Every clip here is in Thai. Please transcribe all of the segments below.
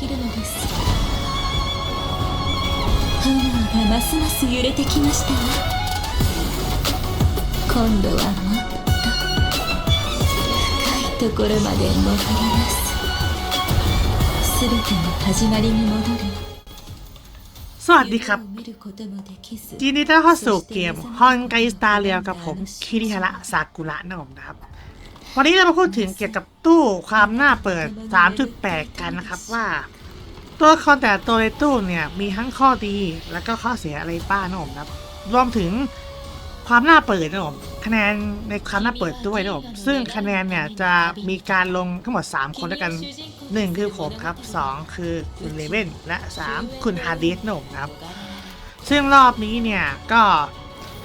きるのです炎がますます揺れてきましたわ今度はもっと深いところまで潜ります全ての始まりに戻る สวัสดีครับ 夢を見ることもできず ยินดีต้อนรับเข้าสู่เกมฮอนไกสตาเรียกับผมคิริฮาระซากุระนะผมนะครับ วันนี้เรามาพูดถึงเกี่ยวกับตู้ความน่าเปิด 3.8 กันนะครับว่า ตัวละครแต่ตัวในตู้เนี่ยมีทั้งข้อดีแล้วก็ข้อเสียอะไรบ้างนะผมครับ รวมถึงความน่าเปิดนะผมคะแนนในความน่าเปิดด้วยนะผมซึ่งคะแนนเนี่ยจะมีการลงทั้งหมด 3 คนด้วยกัน 1 คือผมครับ 2 คือคุณเลเว่นและ 3 คุณฮาร์ดิสนะผมนะครับ ซึ่งรอบนี้เนี่ยก็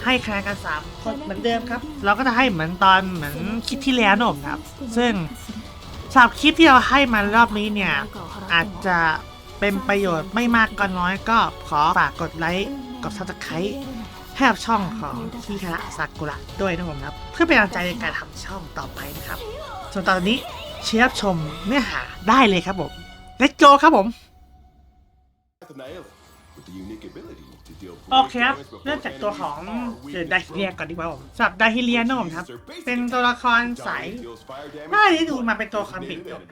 ให้คะแนนกันสามคนเหมือนเดิมครับ เราก็จะให้เหมือนตอนเหมือนคลิปที่แล้วนะผมครับ ซึ่งสำหรับคลิปที่เราให้มารอบนี้เนี่ย อาจจะเป็นประโยชน์ไม่มากก็น้อยก็ขอฝากกดไลค์กดซับสไครต์ให้กับช่องของคีคาระซากุระด้วยนะผมครับ เพื่อเป็นกำลังใจในการทำช่องต่อไปนะครับ ส่วนตอนนี้เชียร์ชมเนื้อหาได้เลยครับผม Let's go ครับผม โอเคครับเริ่มจากตัวของเดอะไดฮิเลียก่อนดีกว่าผมสำหรับไดฮิเลียนะผมครับ เป็นตัวละครสายน่าที่ดูมาเป็นตัวละครบิกครับ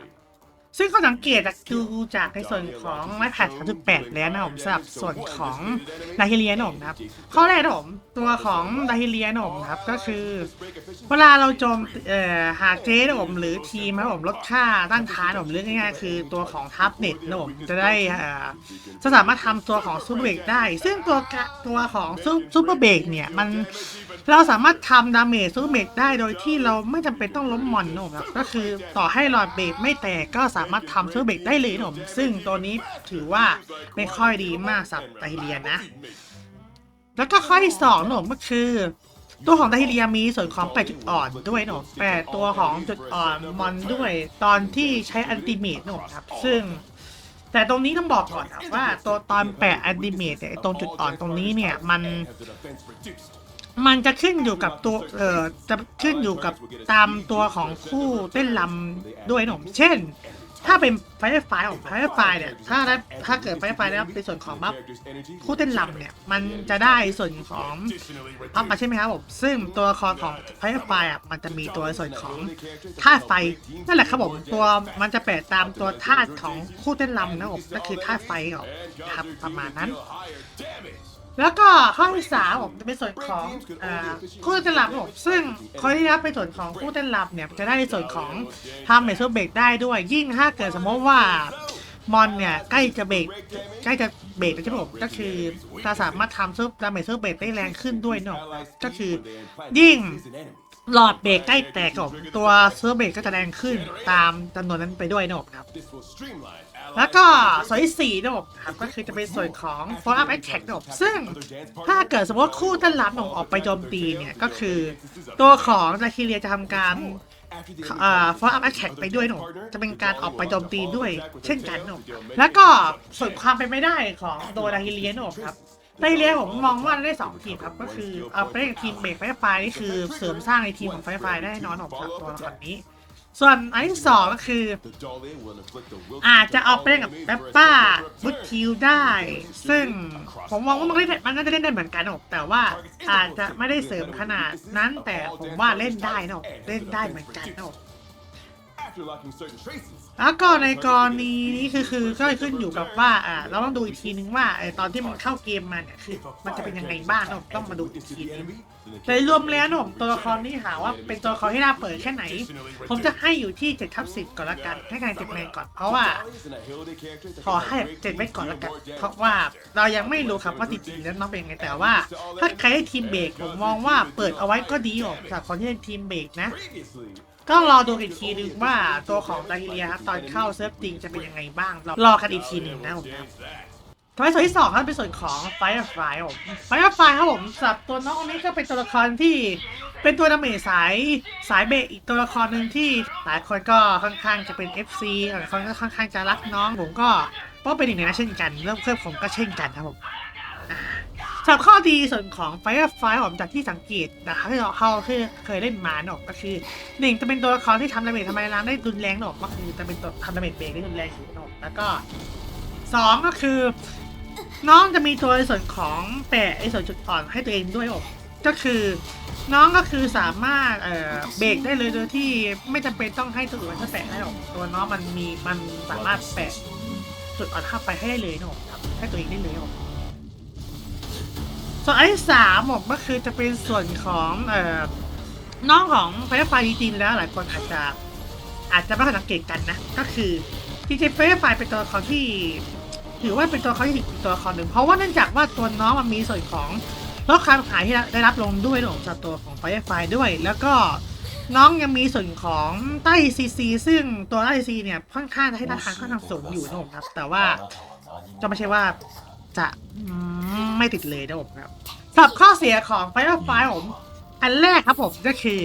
ซึ่งก็สังเกตจากดูจากในส่วนของไม้แพด38 แล้วนะผมสำหรับส่วนของไดฮิเลียนะผมครับ ข้อแรกนะผมตัวของไดฮิเลียนะผมครับก็คือ เวลาเราโจมเอ่อหาเจ๊นะผมหรือทีมนะผมลดค่าต้านทานผมเรื่องง่ายๆคือตัวของทับเน็ตนะผมจะได้เอ่อจะสามารถทำตัวของซูเปอร์เบรกได้ ซึ่งตัวตัวของซูเปอร์เบรกเนี่ยมัน เราสามารถทำดาเมจซูเปอเบรกได้โดยที่เราไม่จำเป็นต้องล้มมอนนะผมก็คือต่อให้หลอดเบรกไม่แตกก็สามารถทำซูเปอเบรกได้เลยนะผมซึ่งตัวนี้ถือว่าไม่ค่อยดีมากสำหรับไตเรียนนะ แล้วก็ข้อที่สองนะผมก็คือตัวของไดเรียมีส่วนของแปดจุดอ่อนด้วยเนอะแปดตัวของจุดอ่อนมอนด้วยตอนที่ใช้อันติเมตเนอะครับ ซึ่ง แต่ตรงนี้ต้องบอกก่อนครับว่าตัวตอนแปะอันติเมตเนี่ยไอตรงจุดอ่อนตรงนี้เนี่ยมัน มันจะขึ้นอยู่กับตัวเอ่อจะขึ้นอยู่กับตามตัวของคู่เต้นลำด้วยเนอะเช่น ถ้าเป็นไฟไฟของไฟไฟเนี่ยถ้าได้ถ้าเกิดไฟไฟได้เป็นส่วนของบัฟคู่เต้นลำเนี่ยมันจะได้ส่วนของบัฟมาใช่ไหมครับผมซึ่งตัวครของไฟไฟอะมันจะมีตัวส่วนของธาตุไฟนั่นแหละครับผมตัวมันจะแปะตามตัวธาตุของคู่เต้นลำนะผมก็คือธาตุไฟครับประมาณนั้น แล้วก็ข้อที่สามผมจะเป็นส่วนของอคู่เต้นรำครับผมซึ่งคนที่รับไปส่วนของคู่เต้นรำเนี่ยจะได้ในส่วนของทำเมทเซอร์เบรกได้ด้วยยิ่งถ้าเกิดสมมติว่ามอนเนี่ยใกล้จะเบรกใกล้จะเบรกแล้วใช่ไหมผมก็คือจะสามารถทำซุปดาเมจเซอร์เบรกได้แรงขึ้นด้วยเนาะก็คือยิ่ง หลอดเบรกใกล้แตกครับผมตัวเซอร์เบรกก็จะแรงขึ้นตามจำนวนนั้นไปด้วยนะครับ แล้วก็ส่วนที่สี่นะผมครับก็คือจะเป็นส่วนของ follow up attack นะผมซึ่งถ้าเกิดสมมติว่าคู่ต้นรับของออกไปโจมตีเนี่ย ก็คือตัวของดาคิเลียจะทำการอ่า follow up attack ไปด้วยหนะผมจะเป็นการออกไปโจมตีด้วย เช่นกันหนะผมแล้วก็ส่วนความเป็นไม่ได้ของตัวดาคิเลียนะผมครับ ดาคิเลียผมมองว่าได้สองทีมครับก็คือเอาไปเล่นกับทีมเบรกไฟไฟนี่คือเสริมสร้างในทีมของไฟไฟได้น่นอนผมครับตัวละครนี้ ส่วนอันที่สองก็คือ อาจจะเอาไปเล่นกับแปปป้าบุตทิวได้ ซึ่งผมมองว่ามันเล่นมันน่าจะเล่นได้เหมือนกันนะแต่ว่าอาจจะไม่ได้เสริมขนาดนั้นแต่ผมว่าเล่นได้นะเล่นได้เหมือนกันนะ แล้วก็ในกรณีนี้คือคือก็ขึ้นอยู่กับว่าอ่าเราต้องดูอีกทีนึงว่าไอตอนที่มันเข้าเกมมาเนี่ยคือมันจะเป็นยังไงบ้างต้องมาดูอีกทีนึงแต่รวมแล้วนะผมตัวละครนี้หาว่าเป็นตัวละครที่น่าเปิดแค่ไหน ผมจะให้อยู่ที่7ทับ10ก่อนละกันให้คะแนน7คะแนนก่อนเพราะว่าขอให้เจ็ดไว้ก่อนละกันเพราะว่าเรายังไม่รู้ครับว่าจริงๆแล้วน้องเป็นยังไงแต่ว่า ถ้าใครได้ทีมเบรกผมมองว่าเปิดเอาไว้ก็ดีออกจากคนที่เป็นทีมเบรกนะ ก็รอดูอีกทีนึงว่าตัวของดาฮิเลียครับตอนเข้าเซิร์ฟจริงจะเป็นยังไงบ้าง รอรอกันอีกทีหนึ่งนะผมนะทำไมส่วนที่สองครับเป็นส่วนของไฟร์ไฟผมไฟร์ไฟครับผมสำหรับตัวน้องคนนี้ก็เป็นตัวละครที่เป็นตัวดาเมจสายสายเบรกอีกตัวละครหนึ่งที่หลายคนก็ค่อนข้างจะเป็น FC หลายคนก็ค่อนข้างจะรักน้องผมก็ก็เป็นอีกหนึ่งนะเช่นกัน เริ่มเพิ่มผมก็เช่นกันครับผม สำหรับข้อดีส่วนของ Firefly ผมจากที่สังเกตนะครับที่เราเข้าที่เคยเล่นมาเนอะก็คือหนึ่งจะเป็นตัวละครที่ทำดาเมจทำไมร้านได้รุนแรงเนอะก็คือจะเป็นตัวทำดาเมจเบรกได้รุนแรงอยู่เนอะแล้วก็สองก็คือ น้องจะมีตัวในส่วนของแปะไอ้ส่วนจุดอ่อนให้ตัวเองด้วยอกก็คือ น้องก็คือสามารถเอ่อเบรกได้เลยโดยที่ไม่จำเป็นต้องให้ตัวอื่นมาแปะให้หรอกตัวน้องมันมีมันสามารถแปะจุดอ่อนเข้าไปให้ได้เลยเนอะครับให้ตัวเองได้เลยเนอะ ส่วนอันที่สามผมก็คือจะเป็นส่วนของเอ่อน้องของไฟไฟจริงๆแล้วหลายคนอาจจะอาจจะไม่ค่อยสังเกตกันนะ ก็คือจริงๆไฟไฟเป็นตัวละครที่ ถือว่าเป็นตัวละครที่ดีอีกตัวละครหนึ่งเพราะว่าเนื่องจากว่าตัวน้องมันมีส่วนของลดความขายที่ได้รับลงด้วยของจากตัวของไฟไฟด้วย แล้วก็น้องยังมีส่วนของใต้ซีซีซึ่งตัวใต้ซีเนี่ยค่อนข้างให้ราคาค่อนข้างสูงอยู่นะครับแต่ว่าจะไม่ใช่ว่าจะ ไม่ติดเลยนะผมครับสำหรับข้อเสียของไฟไฟผม อันแรกครับผมก็คือ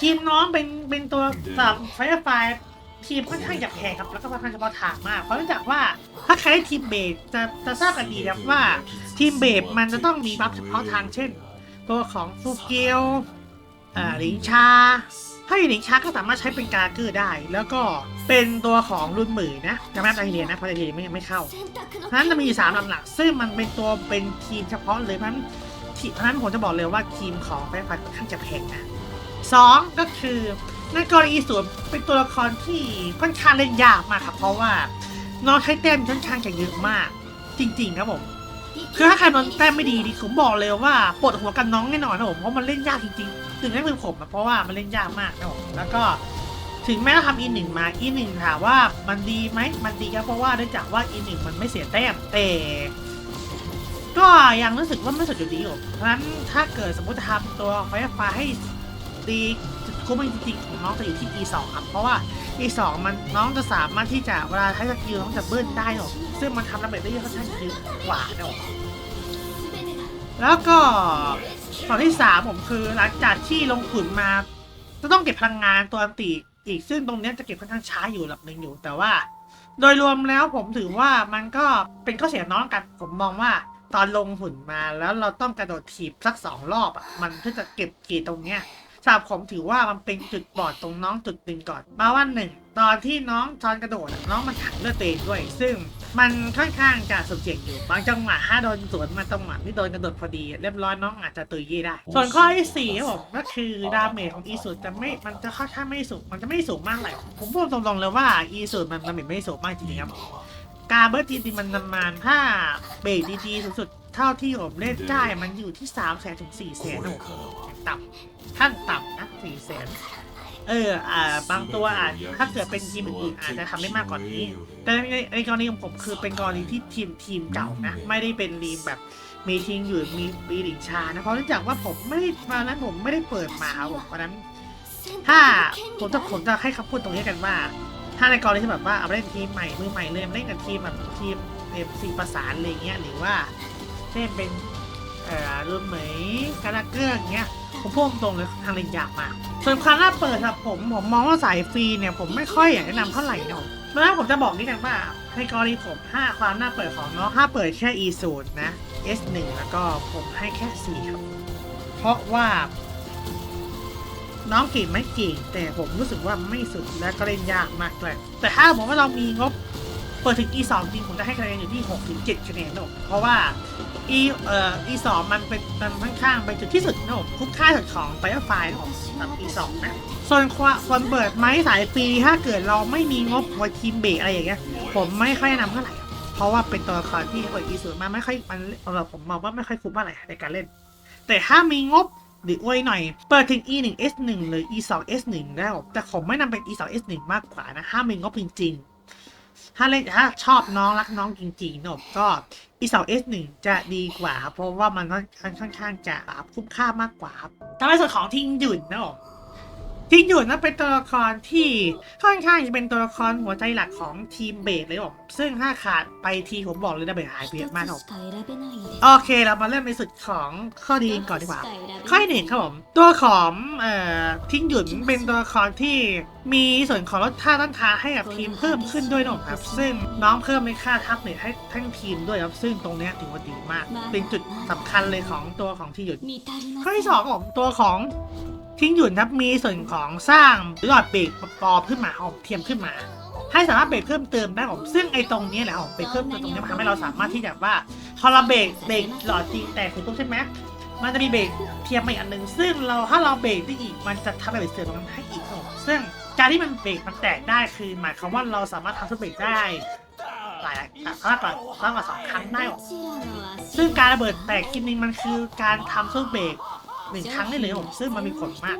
ทีมน้องเป็นเป็นตัวสำหรับไฟไฟทีมค่อนข้างจะแพงครับแล้วก็ค่อนข้างเฉพาะทางมาก เพราะเนื่องจากว่าถ้าใครได้ทีมเบสจะจะทราบกันดีครับว่าทีมเบสมันจะต้องมีบัฟเฉพาะทางเช่น ตัวของฟูเกียวอ่าหลิงชา ถ้าอยู่หลิงชาก็สามารถใช้เป็นกาเกอร์ได้ แล้วก็เป็นตัวของรุ่นหมื่นนะยังไม่นับไอเรียนะเพราะไอเรียไม่ไม่เข้าเพราะนั้นจะมีสามลำหลัก ซึ่งมันเป็นตัวเป็นทีมเฉพาะเลยเพราะฉะนั้นทีเพราะฉะนั้นผมจะบอกเลยว่าทีมของไฟฟ้าค่อนข้างจะแพงนะสองก็คือในกรณีสวนเป็นตัวละครที่ค่อนข้างเล่นยากมากครับเพราะว่าน้องใช้แต้มค่อนข้างจะเยอะมาก จริง ๆ ครับผม คือถ้าใครนอนแต้มไม่ดีดิผมบอกเลยว่าปวดหัวกันน้องแน่นอนนะผมเพราะมันเล่นยากจริงๆ ถึงได้เป็นผมอะเพราะว่ามันเล่นยากมากนะผมแล้วก็ถึงแม้เราทำอีหนึ่งมาอีหนึ่งถามว่ามันดีไหมมันดีครับเพราะว่าเนื่องจากว่าอีหนึ่งมันไม่เสียแต้มแต่ก็ยังรู้สึกว่าไม่สุดอยู่ดีอยู่เพราะฉะนั้นถ้าเกิดสมมติจะทำตัวไฟฟ้าให้ดีจุดคุ้มจริงๆของน้องจะอยู่ที่ E2 ครับเพราะว่า E2 มันน้องจะสามารถที่จะเวลาใช้สกิลน้องจะเบิ้ลได้หรอกซึ่งมันทำระเบิดได้เยอะค่อนข้างเยอะกว่านะผมแล้วก็ตอนที่สามผมคือหลังจากที่ลงขุนมา จะต้องเก็บพลังงานตัวอันติอีกซึ่งตรงเนี้ยจะเก็บค่อนข้างช้าอยู่ระดับหนึ่งอยู่ แต่ว่า โดยรวมแล้วผมถือว่ามันก็เป็นข้อเสียน้องกัน ผมมองว่าตอนลงหุ่นมาแล้วเราต้องกระโดดถีบสักสองรอบอะมันเพื่อจะเก็บกีตรงเนี้ย สำหรับผมถือว่ามันเป็นจุดบอดตรงน้องจุดหนึ่งก่อน มาว่าหนึ่ง ตอนที่น้องตอนกระโดดน้องมันถังเลือดตัวเองด้วย ซึ่งมันค่อนข้างจะสุดเสี่ยงอยู่ บางจังหวะถ้าโดนสวนมาจังหวะที่โดนกระโดดพอดี เรียบร้อยน้องอาจจะตุยเย่ได้ ส่วนข้อที่สี่ผมก็คือดาเมจของอีสูตจะไม่มันจะค่อนข้างไม่สูงมันจะไม่สูงมากเลยผมพูดตรงๆเลยว่าอีสูตมันดาเมจไม่สูงมากจริงๆครับการเบิร์ดทีมันประมาณถ้าเบรดีๆสุดๆเท่าที่ผมเล่นได้มันอยู่ที่สามแสนถึงสี่แสนต่ำ ขั้นต่ำนะสี่แสนเออ อ่า บางตัวอาจถ้าเกิดเป็นทีมอื่นๆอาจจะทำได้มากกว่านี้ แต่ในในกรณีของผมคือเป็นกรณีที่ทีมทีมเก่านะ ไม่ได้เป็นทีมแบบมีทีมอยู่มีมีหลิงชานะ เพราะเนื่องจากว่าผมไม่ได้ตอนนั้นผมไม่ได้เปิดมาครับผมเพราะฉะนั้น ถ้าผมจะผมจะให้คำพูดตรงนี้กันว่า ถ้าในกรณีที่แบบว่าเอาไปเล่นทีมใหม่มือใหม่เลยมาเล่นกับทีมแบบทีมเอฟซีประสานอะไรเงี้ยหรือว่าเล่นเป็นเอ่อรุ่นเหมยกาลาเกอร์อย่างเงี้ย ผมพูดตรงเลยทางเล่นยากมากส่วนความน่าเปิดสำหรับผมผมมองว่าสายฟรีเนี่ยผมไม่ค่อยอยากแนะนำเท่าไหร่นะเพราะฉะนั้นผมจะบอกนิดนึงว่าในกรณีผมห้าความน่าเปิดของน้องถ้าเปิดแค่ e 0นะ s 1แล้วก็ผมให้แค่ 4 ครับ เพราะว่าน้องเก่งไม่เก่งแต่ผมรู้สึกว่าไม่สุดและก็เล่นยากมากเลยแต่ถ้าผมว่าเรามีงบ เปิดถึง e 2 จริงผมจะให้คะแนนอยู่ที่6ถึง7คะแนนนะผมเพราะว่า e เอ่อ e 2 มันเป็นมันค่อนข้างเป็นจุดที่สุดนะผมคุ้มค่าสุดของไฟไฟนะผมสำหรับ e 2 นะส่วนควคนเปิดไม้สายฟรีถ้าเกิดเราไม่มีงบไว้ทีมเบรกอะไรอย่างเงี้ยผมไม่ค่อยแนะนำเท่าไหร่ เพราะว่าเป็นตัวละครที่เปิด e 0 มาไม่ค่อยมันสำหรับผมมองว่าไม่ค่อยคุ้มเท่าไหร่ในการเล่น แต่ถ้ามีงบหรืออวยหน่อย เปิดถึง e 1 s 1หรือ e 2 s 1ได้แต่ผมไม่นำเป็น e 2 s 1มากกว่านะถ้ามีงบจริงๆ ถ้าเล่นถ้าชอบน้องรักน้องจริงๆเนอะก็ e 2 s 1 จะดีกว่าครับเพราะว่ามันค่อนข้างจะคุ้มค่ามากกว่าครับทำให้ส่วนของทิ้งหยุ่นเนอะ ทินหยุดนั้เป็นตัวละครที่ค่อนข้างจะเป็นตัวละครหัวใจหลักของทีมเบรกเลยผมซึ่งถ้าขาดไปทีผมบอกเลยนะเบรกหายไปเยอะมากผมโอเคเรามาเริ่มในสุดของข้อดีก่อนดีกว่า ข้อหนึ่งครับผม ตัวของเอ่อทิ้งหยุดเป็นตัวละครที่มีส่วนของลดท่าต้านทานให้กับทีมเพิ่มขึ้นด้วยนะครับ ซึ่งน้องเพิ่มในค่าทับเนี่ยให้ทั้งทีมด้วยครับ ซึ่งตรงนี้ถือว่าดีมาก เป็นจุดสำคัญเลยของตัวของที่หยุดข้อที่สองผมตัวของ ทิ้งหยุนครับมีส่วนของสร้างหลอดเบรกปอขึ้นมาเอาเทียมขึ้นมา ให้สามารถเบรกเพิ่มเติมได้ผมซึ่งไอ้ตรงนี้แหละผมเบรกเพิ่มเติมตรงนี้มันทำให้เราสามารถที่จะว่าพอเราเบรกเบรกหลอดจริงแต่คือปุ๊บใช่ไหมมันจะมีเบรกเทียมมาอีกอันหนึ่งซึ่งเราถ้าเราเบรกได้อีกมันจะทำให้เบรกเสื่อมตรงนั้นให้อีกครับผมซึ่งการที่มันเบรกมันแตกได้คือหมายความว่าเราสามารถทำทุกเบรกได้หลายมากกว่ามากกว่าสองครั้งได้ผมซึ่งการระเบิดแตกทีนึงมันคือการทำซุปเบรก หนึ่งครั้งได้เลยครับผมซึ่งมันมีผลมาก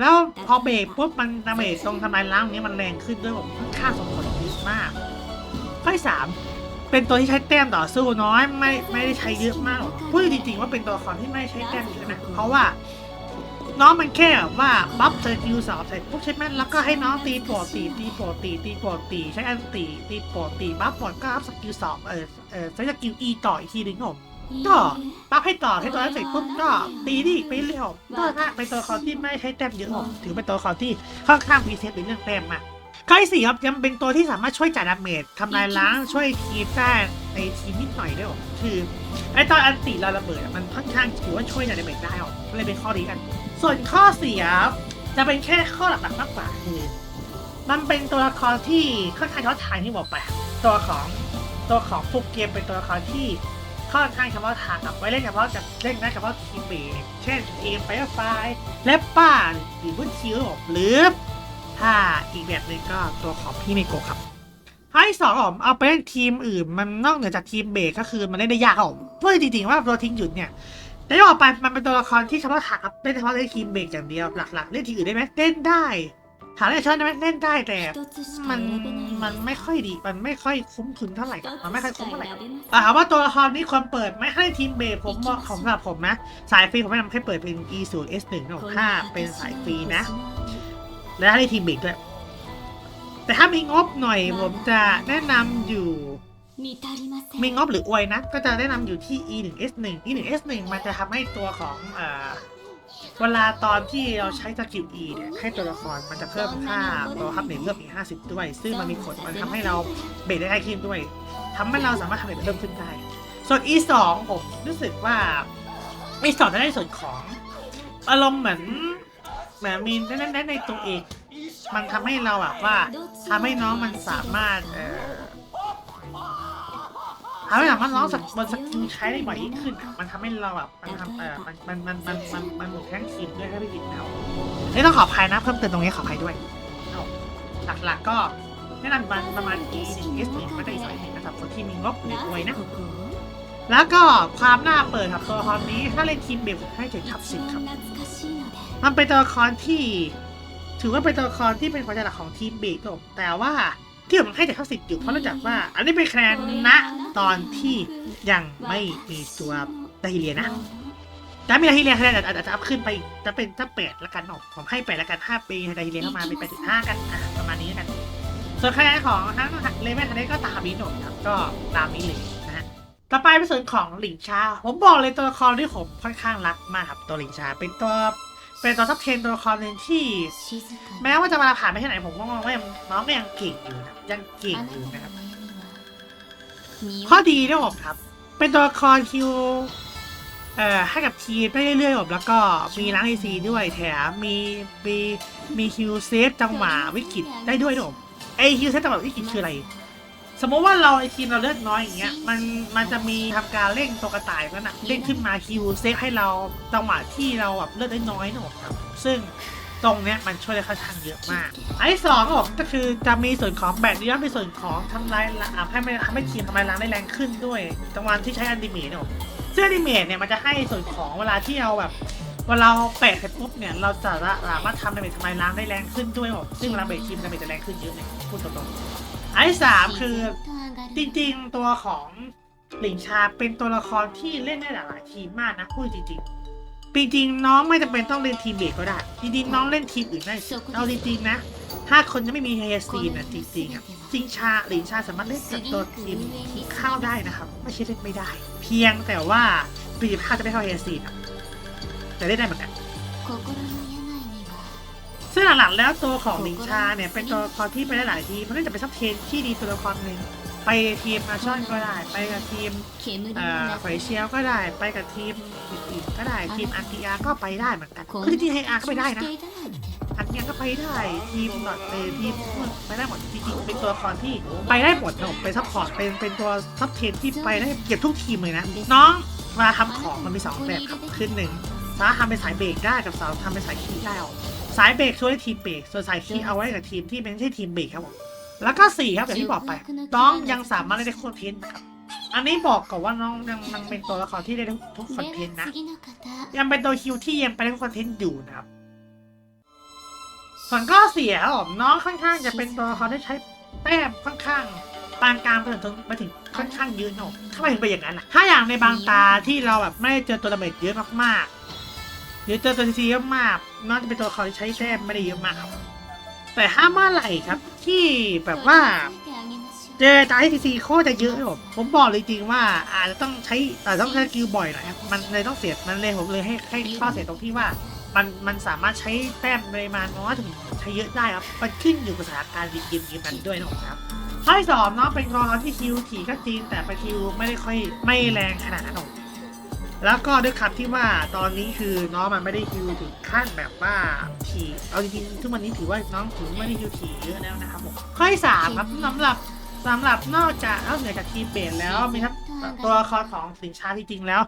แล้วพอเบรกปุ๊บมันดาเมจตรงทำลายล้างนี้มันแรงขึ้นด้วยผมค่อนข้างส่งผลเยอะมากข้อที่สามเป็นตัวที่ใช้แต้มต่อสู้น้อยไม่ไม่ได้ใช้เยอะมากหรอกพูดจริงๆว่าเป็นตัวละครที่ไม่ใช้แต้มเยอะนะเพราะว่า น้องมันแค่แบบว่าบัฟสกิลสอบใส่ปุ๊บใช่ไหมแล้วก็ให้น้องตีปกติตีปกติตีปกติใช้อันตีตีปกติบัฟปอดก็อัพสกิลสอบเออเออใช้สกิลอีต่ออีกทีหนึงครับผม ก็ปั๊บให้ต่อให้ตัวนั้นเสร็จปุ๊บก็ตีดิไปเร็วก็ถ้าเป็นตัวละครที่ไม่ใช้แต้มเยอะถือเป็นตัวละครที่ค่อนข้างพีเซฟในเรื่องแต้มมากข้อที่สี่ครับยังเป็นตัวที่สามารถช่วยจ่ายดาเมจทำลายล้างช่วยทีมได้ในทีมนิดหน่อยได้วยผมคือไอตอนอันติเราระเบิดมันค่อนข้างถือว่าช่วยจ่ายดาเมจได้หรอกก็เลยเป็นข้อดีกัน ส่วนข้อเสียจะเป็นแค่ข้อหลักๆมากกว่าคือ มันเป็นตัวละครที่ค่อนข้างท้าทายที่บอกไปตัวของตัวของฟุกเกมเป็นตัวละครที่ ค่อนข้างเฉพาะทางกับไว้เล่นเฉพาะจะเล่นได้เฉพาะทีมเบสเช่นทีมไฟไฟและป้าหรือวุ้นคิวหรือถ้าอีกแบบหนึ่งก็ตัวของพี่เมโกะครับถ้าที่สองผมเอาไปเล่นทีมอื่นมันนอกเหนือจากทีมเบสก็คือมันเล่นได้ยากครับผมเพื่อจริงๆว่าตัวทิ้งหยุดเนี่ยแต่ที่บอกไปมันเป็นตัวละครที่เฉพาะทางครับเล่นเฉพาะในทีมเบสอย่างเดียวหลักๆเล่นทีมอื่นได้ไหมเล่นได้ ถามเล่นช้อนได้ไหมเล่นได้แต่มันมันไม่ค่อยดีมันไม่ค่อยคุ้มทุนเท่าไหร่ครับมันไม่ค่อยคุ้มเท่าไหร่ครับอะถามว่าตัวละครนี้ควรเปิดไหมให้ทีมเบสผมว่าของสำหรับผมนะ สายฟรีผมแนะนำให้เปิดเป็น e 0 s 1นะผมถ้าเป็นสายฟรีนะ และถ้าได้ทีมเบสด้วย แต่ถ้ามีงบหน่อยผมจะแนะนำอยู่มีงบหรืออวยนะ ก็จะแนะนำอยู่ที่ e 1 s 1 e 1 s 1มันจะทำให้ตัวของเอ่อ เวลาตอนที่เราใช้สกิล e เนี่ยให้ตัวละครมันจะเพิ่มค่าตัวฮับเบรเพิ่มอีก 50 ด้วย ซึ่งมันมีผลมันทำให้เราเบรกได้ง่ายขึ้นด้วยทำให้เราสามารถทำเบรกเพิ่มขึ้นได้ ส่วน e 2ผมรู้สึกว่า e 2จะได้ส่วนของอารมณ์เหมือนเหมือนมีแน่นๆในตัวเอง มันทำให้เราแบบว่าทำให้น้องมันสามารถเอ่อ ทำให้สามารถน้องสักบนสกิลใช้ได้บ่อยยิ่งขึ้นอะมันทำให้เราแบบมันทำเอ่อมันมันมันมันมันมันหมุนแท่งทีมด้วยให้พี่กินแล้วนี่ต้องขออภัยนะเพิ่มเติมตรงนี้ขออภัยด้วยเอาหลักๆก็แนะนำประมาณประมาณ e 1 s 1ไม่ได้อีกสายหนึ่งนะครับคนที่มีงบหรือรวยนะ แล้วก็ความน่าเปิดครับตัวละครนี้ถ้าเล่นทีมเบลให้ถึงทับสิบครับ มันเป็นตัวละครที่ ถือว่าเป็นตัวละครที่เป็นหัวใจหลักของทีมเบรกครับแต่ว่า ที่ผมให้แต่เข้าสิบอยู่เพราะเนื่องจากว่า อันนี้เป็นคะแนนณตอนที่ยังไม่มีตัวดาฮิเลียนะถ้ามีดาฮิเลียคะแนนอาจจะอัพขึ้นไปอีกจะเป็นถ้าแปดละกันผมผมให้แปดละกันห้าปีดาฮิเลียเข้ามาเป็นแปดจุดห้ากันอะประมาณนี้กัน ส่วนคะแนนของทั้งเลเวลคะแนนก็ตามนี้หนดครับก็ตามนี้เลยนะฮะต่อไปเป็นส่วนของหลิงชา ผมบอกเลยตัวละครที่ผมค่อนข้างรักมากครับตัวหลิงชาเป็นตัว เป็นตัวซับเทนตัวละครหนึ่งที่ แม้ว่าจะมาผ่านไปที่ไหนผมก็มองว่ายังน้องก็ยังเก่งอยู่นะยังเก่งอยู่นะครับข้อดีด้วยผมครับ เป็นตัวละครคิวเอ่อให้กับทีมได้เรื่อยๆผมแล้วก็มีล้างไอซีด้วยแถมมีมีมีคิวเซฟจังหวะวิกฤตได้ด้วยนะผมไอคิวเซฟจังหวะวิกฤตคืออะไร สมมติว่าเราไอทีมเราเลือดน้อยอย่างเงี้ยมันมันจะมีทำการเร่งตัวกระต่ายนั่นนะเร่งขึ้นมาคิวเซฟให้เราจังหวะที่เราแบบเลือดได้น้อยนะผมครับซึ่งตรงเนี้ยมันช่วยได้ค่อนข้างเยอะมากอันที่สองครับผมก็คือจะมีส่วนของแบตนี้เป็นส่วนของทำลายล้างให้ไม่ทำให้ทีมทำลายล้างได้แรงขึ้นด้วยจังหวะที่ใช้อันดิเมทเนี่ยผมซึ่งอันดิเมทเนี่ยมันจะให้ส่วนของเวลาที่เราแบบเวลาเราแปะเสร็จปุ๊บเนี่ยเราจะสามารถทำดาเมจทำลายล้างได้แรงขึ้นด้วยผมซึ่งเวลาเบรกทีมดาเมจจะแรงขึ้นเยอะเลยพูดตรงๆ ไอ้สามคือ จริงๆตัวของหลิงชาเป็นตัวละครที่เล่นได้หลายทีมมากนะพูดจริงๆจริงๆน้องไม่จำเป็นต้องเล่นทีมเบสก็ได้จริงๆน้องเล่นทีมอื่นได้เอาจริงๆนะ ถ้าคนจะไม่มีเฮซีนนะจริงๆอะจริงชาหลิงชาสามารถเล่นกับตัวทีมที่เข้าได้นะครับ ไม่ใช่เล่นไม่ได้ เพียงแต่ว่าปีภาคจะไม่เท่าเฮซีนแต่เล่นได้เหมือนกัน ซึ่งหลักๆแล้วตัวของหนิงชาเนี่ยเป็นตัวครที่ไปได้หลายทีมมันก็จะไปซับเทนที่ดีตัวละครหนึ่งไปทีมอาชอนก็ได้ ไปกับทีมไฟเชียวก็ได้ ไปกับทีมอื่นก็ได้ทีมอาร์ติยาก็ไปได้เหมือนกันคือที่ไฮอาร์ก็ไปได้นะอาร์ติยาก็ไปได้ทีมหลอดเตทีมไปได้หมดจริงๆเป็นตัวละครที่ไปได้หมดนะไปซัพพอร์ตเป็นเป็นตัวซับเทนที่ไปได้เก็บทุกทีมเลยนะน้องมาทำของมันมีสองแบบครับขึ้นหนึ่งสาวทำเป็นสายเบรกได้กับสาวทำเป็นสายขี่ได้ออก สายเบรกช่วยทีมเบรกส่วนสายคีย์เอาไว้กับทีมที่ไม่ใช่ทีมเบรกครับผมแล้วก็สี่ครับอย่างที่บอกไป น้องยังสามารถได้ทุคอนเทนต์นครับอันนี้บอกก่อนว่าน้องยังยังเป็นตัวละครที่ได้ทุกทุกคอนเทนต์นะยังเป็นตัวคิวที่ยังไปเล่นคอนเทนต์อยู่นะครับส่วนก็เสียครับน้องค่อนข้างจะเป็นตัวละครที่ใช้แต้มค่อนข้างปานกลางไปถึงไปถึงค่อนข้างยืนหนุบทำไมถึงไปอย่างนั้นอะถ้าอย่างในบางตาที่เราแบบไม่เจอตัวดาเมจเยอะมากๆ หรือเจอตัวซีซีเยอะมากน้องจะเป็นตัวละครที่ใช้แต้มไม่ได้เยอะมากครับ แต่ถ้าเมื่อไหร่ครับ ที่แบบว่า เจอตาที่ซีซีโคตรจะเยอะครับผมผมบอกเลยจริงว่าอาจจะต้องใช้แต่ต้องใช้สกิลบ่อยหน่อยครับมันเลยต้องเสียมันเลยผมเลยให้ให้ข้อเสียตรงที่ว่า มันมันสามารถใช้แต้มปริมาณน้อยถึงใช้เยอะได้ครับมันขึ้นอยู่กับสถานการณ์ยิมยิมนั้นด้วยนะครับข้อที่สองเนาะเป็นกรอนที่คิวถี่ก็จริงแต่ไปคิวไม่ได้ค่อยไม่แรงขนาดนั้นหรอก แล้วก็ด้วยคำที่ว่าตอนนี้คือน้องมันไม่ได้คิวถึงขั้นแบบว่าถี่เอาจริงๆทุกวันนี้ถือว่าน้องถือไม่ได้คิวถี่เยอะแล้วนะครับผมข้อที่สามครับสำหรับสำหรับนอกจากนอกเหนือจากทีเบสแล้วมีทั้งตัวละครของสินชาที่จริงแล้ว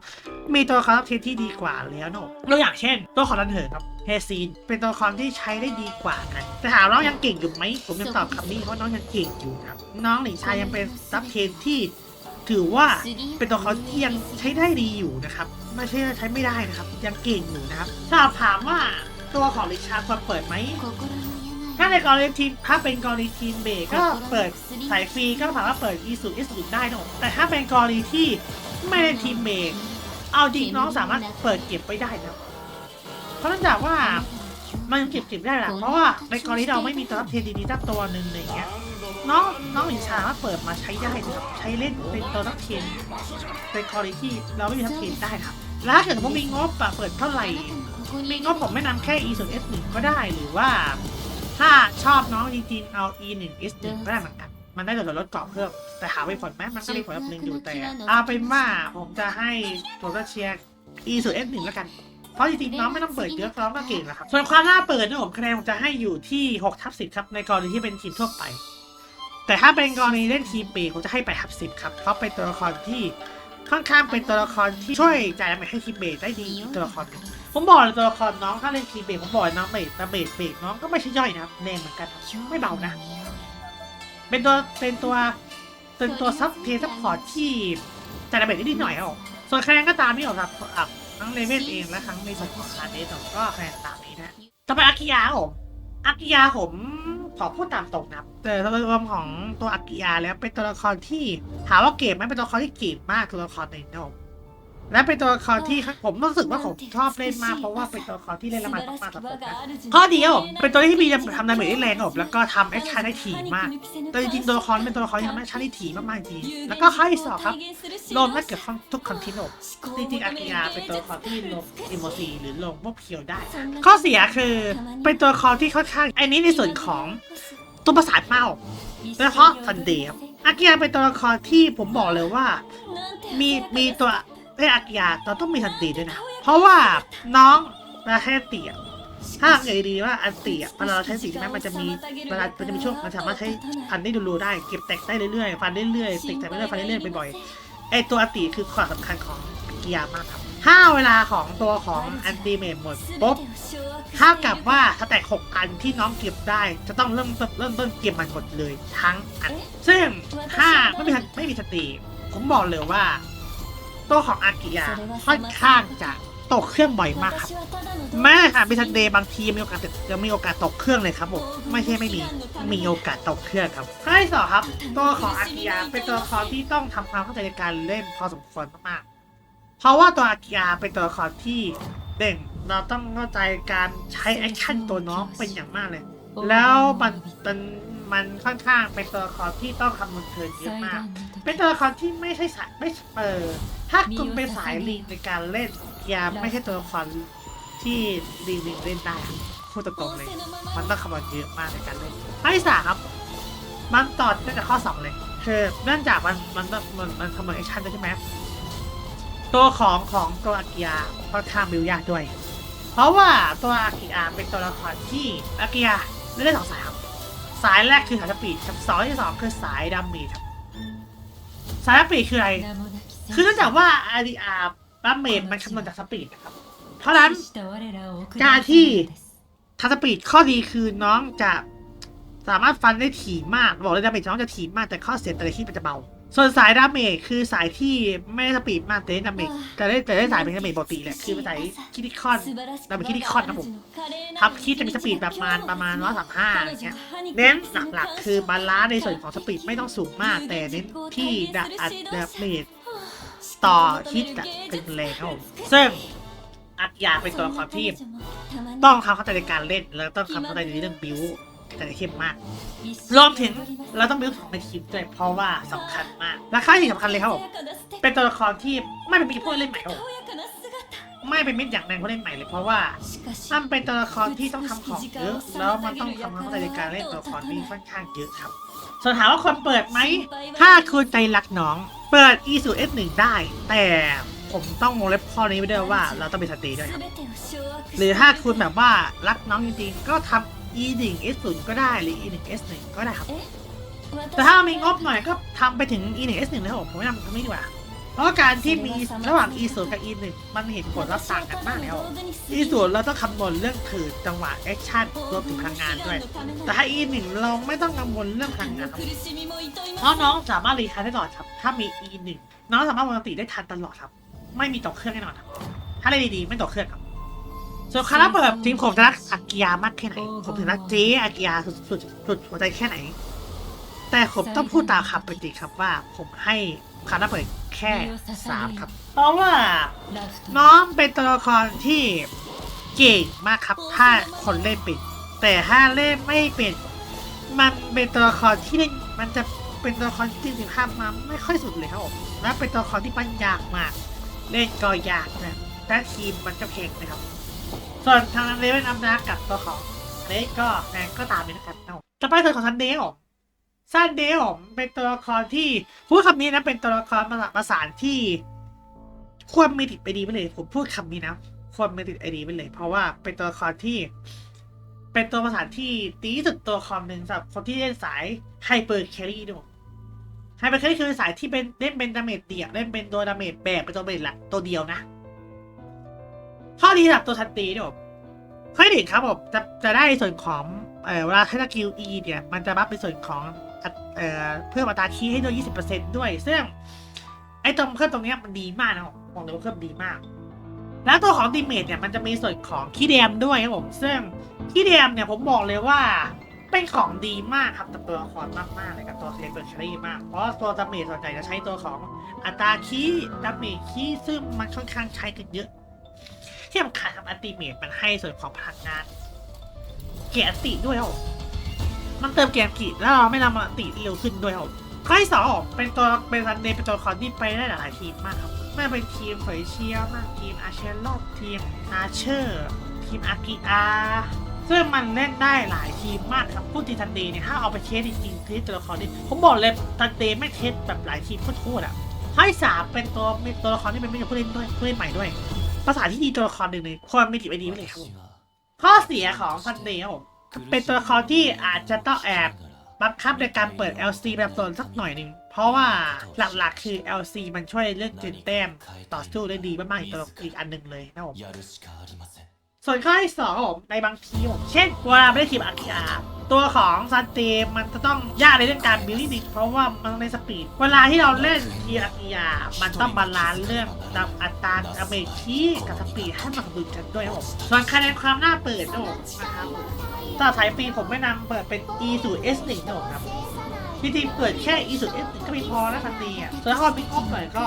มีตัวละครรับทสที่ดีกว่าแล้วเนอะตัวอย่างเช่น ตัวของรันเหินครับเฮซีนเป็นตัวละครที่ใช้ได้ดีกว่ากันแต่ถามน้องยังเก่งอยู่ไหมผมยังตอบคำนี้เพราะน้องยังเก่งอยู่ครับ น้องหลิงชายยังเป็นรับเทสที่ ถือว่าเป็นตัวเขาที่ยังใช้ได้ดีอยู่นะครับ ไม่ใช่ใช้ไม่ได้นะครับ ยังเก่งอยู่นะครับ ถ้าถามว่าตัวของลิชาควรเปิดไหมถ้าในกรณีทีมถ้าเป็นกรณีทีมเบก็เปิดสายฟรีก็ถามว่าเปิดยี่สิบยี่สิบได้นะแต่ถ้าเป็นกรณีที่ไม่ได้ทีมเบกเอาจริงน้องสามารถเปิดเก็บไปได้นะเพราะเนั่นจากว่ามันเก็บเก็บได้แหละเพราะว่าในกรณีเราไม่มีตัวรับเทนดีๆตั้งตัวหนึ่งอะไรเงี้ย น้องน้องหญิงชาสามารถเปิดมาใช้ได้นะครับ ใช้เล่นเป็นตัวรับเทนเป็นกรณีที่เราไม่มีทับเทนได้ครับแล้วถ้าเกิดว่ามีงบอะเปิดเท่าไหร่มีงบผมไม่นำแค่ e 0 s 1ก็ได้หรือว่า ถ้าชอบน้องจริงๆเอา e 1 s 1ก็ได้เหมือนกันมันได้ส่วนลดเกาะเพิ่มแต่หาไปผลไหมมันก็มีผลแบบหนึ่งอยู่แต่เอาเป็นว่าผมจะให้ตัวก็เชียร์ e 0 s 1แล้วกันเพราะจริงๆน้องไม่ต้องเปิดเยอะน้องก็เก่งนะครับส่วนความน่าเปิดเนี่ยผมคะแนนผมจะให้อยู่ที่6ทับ10ครับในกรณีที่เป็นทีมทั่วไป แต่ถ้าเป็นกรณีเล่นทีมปีผมจะให้ไปทับ10ครับ เพราะเป็นตัวละครที่ค่อนข้างเป็นตัวละครที่ช่วยจ่ายดาเมจให้ทีมเบสได้ดีอีกตัวละครหนึ่งผมบอกเลยตัวละครน้องถ้าเล่นทีมเบรกผมบอกน้องเบรกแต่เบรกเบรกน้องก็ไม่ใช่ย่อยนะแรงเหมือนกันไม่เบานะ เป็นตัวเป็นตัวเป็นตัวซับเพย์ซัพพอร์ตที่จ่ายดาเมจได้นิดหน่อยครับส่วนคะแนนก็ตามนี้ครับทั้งเลเวลเองและทั้งในส่วนของคาเดสก็คะแนนตามนี้นะต่อไปอากิยาครับผม อากิยาผมขอพูดตามตรงนะครับแต่โดยรวมของตัวอากิยาแล้วเป็นตัวละครที่ถามว่าเก็บไหมเป็นตัวละครที่เก็บมากตัวละครในโนม และเป็นตัวละครที่ผมรู้สึกว่าผมชอบเล่นมากเพราะว่าเป็นตัวละครที่เล่นละมันมากๆสำหรับผมข้อเดีครับผมเป็นตัวที่มีทำดาเมจได้แรงครับแล้วก็ทำแอคชั่นได้ถี่มากแต่จริงๆตัวละครเป็นตัวละครที่ทำแอคชั่นได้ถี่มากๆจริงแล้วก็ข้อที่สองครับลงได้เกือบทุกคอนเทนต์จริงๆอากิยาเป็นตัวละครที่ลงอิโมซีหรือลงพวกเพียวได้ ข้อเสียคือเป็นตัวละครที่ค่อนข้างอันนี้ในส่วนของตัวประสาเป้าโดยเฉพาะซันเดย์ครับอากิยาเป็นตัวละครที่ผมบอกเลยว่า มีมีตัว ไอ้อากิยาเราต้องมีทันตีด้วยนะ เพราะว่าน้องเราแค่ตีอะถ้าสังเกตดีว่าอันตีอะเวลาเราใช้สีใช่ไหมมันจะมีเวลามันจะมีช่วงมันสามารถใช้ฟันได้ดูๆได้เก็บแตกได้เรื่อยๆฟันเรื่อยๆติดแตกเรื่อยฟันเรื่อยๆบ่อยๆไอตัวอันตีคือความสำคัญของอากิยามากครับถ้าเวลาของตัวของอันตีเมทหมดปุ๊บเท่ากับว่าถ้าแตกหกอันที่น้องเก็บได้จะต้องเริ่มเริ่มต้นเก็บมันหมดเลยทั้งอัน ซึ่งถ้าไม่มีไม่มีสติผมบอกเลยว่า ตัวของอากิยาค่อนข้างจะตกเครื่องบ่อยมากครับ แม้ค่ะมีทันเดย์บางทีมีโอกาสจะมีโอกาสตกเครื่องเลยครับผมไม่ใช่ไม่มีมีโอกาสตกเครื่องครับข้อที่สองครับ ตัวของอากิยาเป็นตัวละครที่ต้องทำความเข้าใจในการเล่นพอสมควรมากๆเพราะว่าตัวอากิยาเป็นตัวละครที่หนึ่งเราต้องเข้าใจการใช้แอคชั่นตัวน้องเป็นอย่างมากเลย แล้วมันมันมันค่อนข้างเป็นตัวละครที่ต้องคำนวณเทิร์นเยอะมาก เป็นตัวละครที่ไม่ใช่สายไม่เออ ถ้าคุณเป็นสายลีกในการเล่นยาไม่ใช่ตัวละครที่ลีกเล่นได้อะพูดตรงๆเลย มันต้องคำนวณเยอะมากในการเล่นข้อที่สามครับ มันต่อเนื่องจากข้อสองเลยคือเนื่องจากมันมันมันมันมันคำนวณแอคชั่นด้วยใช่ไหมตัวของของตัวอากิยาค่อนข้างบิวยากด้วย เพราะว่าตัวอากิยาเป็นตัวละครที่อากิยาเล่นได้สองสายครับสายแรกคือสายสปีดครับสายที่สองคือสายดาเมจครับสายสปีดคืออะไร คือเนื่องจากว่าอาริอาดาเมจมันคำนวณจากสปีดนะครับ เพราะฉะนั้นการที่ทัสปีดข้อดีคือน้องจะสามารถฟันได้ถี่มาก บอกเลยดาเมจน้องจะถี่มากแต่ข้อเสียแต่ละที่มันจะเบา ส่วนสายดาเมจคือสายที่ไม่ได้สปีดมากแต่ได้ดาเมจแต่ได้แต่ได้สายเป็นดาเมจปกติแหละคือเป็นสายคิดิคอนเราไปคิดิคอนนะผมทับคิดจะมีสปีดประมาณประมาณร้อยสามห้าเงี้ยเน้นหลักๆคือบาลานซ์ในส่วนของสปีดไม่ต้องสูงมาก แต่เน้นที่ดัดดาเมจ ต่อฮิตอะเป็นแรงครับผมซึ่งอักยาเป็นตัวละครที่ต้องทำเข้าใจในการเล่น แล้วต้องทำเข้าใจในเรื่องบิวแต่เข้มมากรวมถึงเราต้องบิวของในทีมด้วยเพราะว่าสำคัญมาก และค่าที่สำคัญเลยครับผมเป็นตัวละครที่ไม่เป็นมิตรผู้เล่นใหม่ครับไม่เป็นมิตรอย่างแรงผู้เล่นใหม่เลยเพราะว่ามันเป็นตัวละครที่ต้องทำของเยอะแล้วมันต้องทำความเข้าใจในการเล่นตัวละครที่ค่อนข้างเยอะครับส่วนถามว่าคนเปิดไหมถ้าคุณใจรักน้อง เปิด e 0 s 1ได้ แต่ผมต้องวงเล็บข้อนี้ไว้ด้วยว่าเราต้องเป็นสตรีด้วยครับหรือถ้าคุณแบบว่ารักน้องจริงๆก็ทำ e 1 s 0ก็ได้หรือ e 1 s 1ก็ได้ครับ แต่ถ้ามีงบหน่อยก็ทำไปถึง e 1 s 1เลยครับผมผมไม่ทำทำนี้ดีกว่า เพราะการที่มีระหว่าง e 0กับ e 1มันเห็นผลลัพธ์ต่างกันมากเลยครับผม e 0เราต้องคำนวณเรื่องถือจังหวะแอคชั่นรวมถึงพลังงานด้วย แต่ถ้า e 1เราไม่ต้องกังวลเรื่องพลังงานครับเพราะน้องสามารถรีทันได้ตลอดครับ ถ้ามี e 1น้องสามารถปกติได้ทันตลอดครับ ไม่มีตกเครื่องแน่นอนครับ ถ้าเล่นดีๆไม่ตกเครื่องครับส่วนคาราเปิดทีมผมจะรักอากิยามากแค่ไหน ผมถึงรักเจ๊อากิยาสุดสุดสุดหัวใจแค่ไหน แต่ผมต้องพูดตามคำเป็นจริงครับว่าผมให้ คาราเปิดแค่สามครับ เพราะว่าน้องเป็นตัวละครที่เก่งมากครับ ถ้าคนเล่นเป็นแต่ถ้าเล่นไม่เป็นมันเป็นตัวละครที่เล่นมันจะเป็นตัวละครที่จริงๆภาพมาไม่ค่อยสุดเลยครับผมและเป็นตัวละครที่ปั้นยากมาก เล่นก็ยากนะและทีมมันก็แข็งนะครับ ส่วนทางเลเวนอัมนากับตัวของเลสก็แรงก็ตามไปนะครับเอาต่อไปส่วนของซันเดย์ผม ซันเดย์ผมเป็นตัวละครที่พูดคำนี้นะเป็นตัวละครประสานที่ ควรมีติดไปดีไปเลย ผมพูดคำนี้นะควรมีติดไอดีไปเลย เพราะว่าเป็นตัวละครที่ เป็นตัวประสานที่ดีสุดตัวละครหนึ่งสำหรับคนที่เล่นสายไฮเปอร์แครี่ด้วยไฮเปอร์แครี่คือสายที่เป็นเล่นเป็นดาเมจเดี่ยวเล่นเป็นตัวดาเมจแบบเป็นตัวเมจหลักตัวเดียวนะข้อดีสำหรับตัวทันตีเนี่ยผมข้อที่หนึ่งครับผมจะจะได้ส่วนของเออเวลาใช้สกิล E เนี่ย มันจะบัฟเป็นส่วนของ เเพิ่มอัตราคีให้ด้วย 20%ด้วย ซึ่งไอ้ตรงเพิ่มตรงเนี้ยมันดีมากนะผมบอกเลยว่าเพิ่มดีมาก แล้วตัวของดีเมจเนี่ยมันจะมีส่วนของคีย์แดมด้วยครับผมซึ่งคีย์แดมเนี่ยผมบอกเลยว่าเป็นของดีมากครับกับตัวละครมากๆเลยกับตัวเคเบิลชารีมาก เพราะตัวดาเมจส่วนใหญ่จะใช้ตัวของอัตราคีดาเมจคีย์ซึ่งมันค่อนข้างใช้กันเยอะที่สำคัญครับอัลติเมทมันให้ส่วนของพลังงานเกียรติด้วยครับผ มันเติมเกียร์อัลติแล้วเราไม่นำอัลติเร็วขึ้นด้วยครับผมข้อที่สองเป็นตัวเป็นซันเดย์เป็นตัวละครที่ไปได้หลายทีมมากครับไม่เป็นทีมเฟยเชียมากทีมอาเชลอบทีมอาเชอร์ทีมอากิอาซึ่งมันเล่นได้หลายทีมมากครับพูดทีซันเดย์เนี่ยถ้าเอาไปเทสจริงๆเทสตัวละครนี่ผมบอกเลยซันเดย์ไม่เทสแบบหลายทีมโคตรๆอะข้อที่สามเป็นตัวเป็นตัวละครที่เป็นไม่ใช่ผู้เล่นด้วยผู้เล่นใหม่ด้วยภาษาที่ดีตัวละครหนึ่งเลยควรไม่ติดไว้ดีไว้เลยครับข้อเสียของซันเดย์ครับผม เป็นตัวละครที่อาจจะต้องแอบบังคับในการเปิด LC แบบโซนสักหน่อยหนึ่ง เพราะว่าหลักๆ คือ LC มันช่วยเรื่องเกนแต้มต่อสู้ได้ดีมากๆอีกตัวอีกอันหนึ่งเลยนะผม ส่วนข้อที่สองผมในบางทีผมเช่นเวลาไม่ได้ทีมอากิอาตัวของซันเตมันจะต้องยากในเรื่องการบิวดิ้งเพราะว่ามันต้องในสปีด เวลาที่เราเล่นทีอากิอามันต้องบาลานซ์เรื่องดับอัตราดาเมทีกับสปีดให้มันสมดุลกันด้วยครับผมส่วนคะแนนความน่าเปิดนะผมนะครับผมสำหรับสายปีผมแนะนำเปิดเป็น e 0 s 1นะผมครับจริงๆเปิดแค่ e 0 s 1ก็มีพอแล้วซันเตอะส่วนถ้ามิกออฟหน่อยก็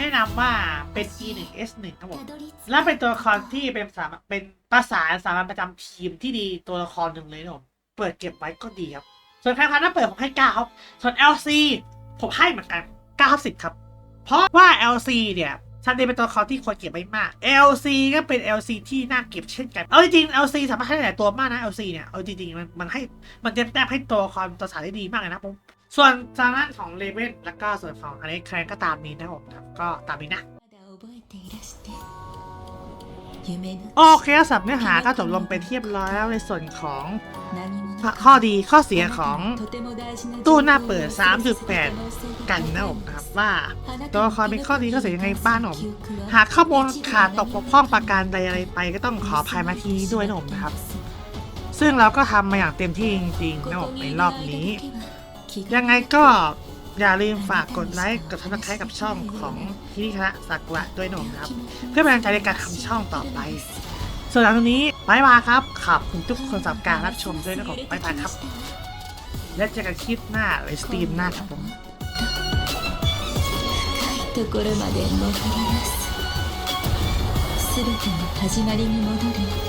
แนะนำว่าเป็น E1S1 ครับผมและเป็นตัวละครที่เป็นสามเป็นประสานสามัญประจำทีมที่ดีตัวละครหนึ่งเลยครับผมเปิดเก็บไว้ก็ดีครับ ส่วนแครพันถ้าเปิดผมให้ 9 ครับ ส่วน LC ผมให้เหมือนกัน9สิบครับ เพราะว่า LC เนี่ยซันเดนเป็นตัวละครที่ควรเก็บไว้มาก LC ก็เป็น LC ที่น่าเก็บเช่นกัน เอาจริง LC สามารถให้หลายตัวมากนะ LC เนี่ย เอาจริงๆมันมันให้มันเต็มแต้มให้ตัวละครตัวสารได้ดีมากเลยนะผม ส่วนทางด้านของเลเว่นแล้วก็ส่วนของอันนี้ใครก็ตามนี้นะผมครับก็ตามนี้นะโอเคสับเนื้อหาก็จบลงไปเทียบร้อยแล้วในส่วนของข้อดีข้อเสียของตู้หน้าเปิด 3.8 กันนะผมนะครับว่าตัวละครมีข้อดีข้อเสียยังไงบ้างผมหากข้อมูลขาดตกบกพร่องประการใดอะไรไป ก็ต้องขออภัยมาทีนี้ด้วยนะผมนะครับ ซึ่งเราก็ทำมาอย่างเต็มที่จริงๆนะผมในรอบนี้ ยังไงก็อย่าลืมฝากกดไลค์กดทักทายกับช่องของฮิริคาสักุระด้วยนะผมนะครับ เพื่อเป็นกำลังใจในการทำช่องต่อไป ส่วนหลังจากนี้บายบายครับขอบคุณทุกคนสำหรับการรับชมด้วยนะผมบายบายครับ และเจอกันคลิปหน้าหรือสตรีมหน้าครับผม ところまで戻りますすべての始まりに戻る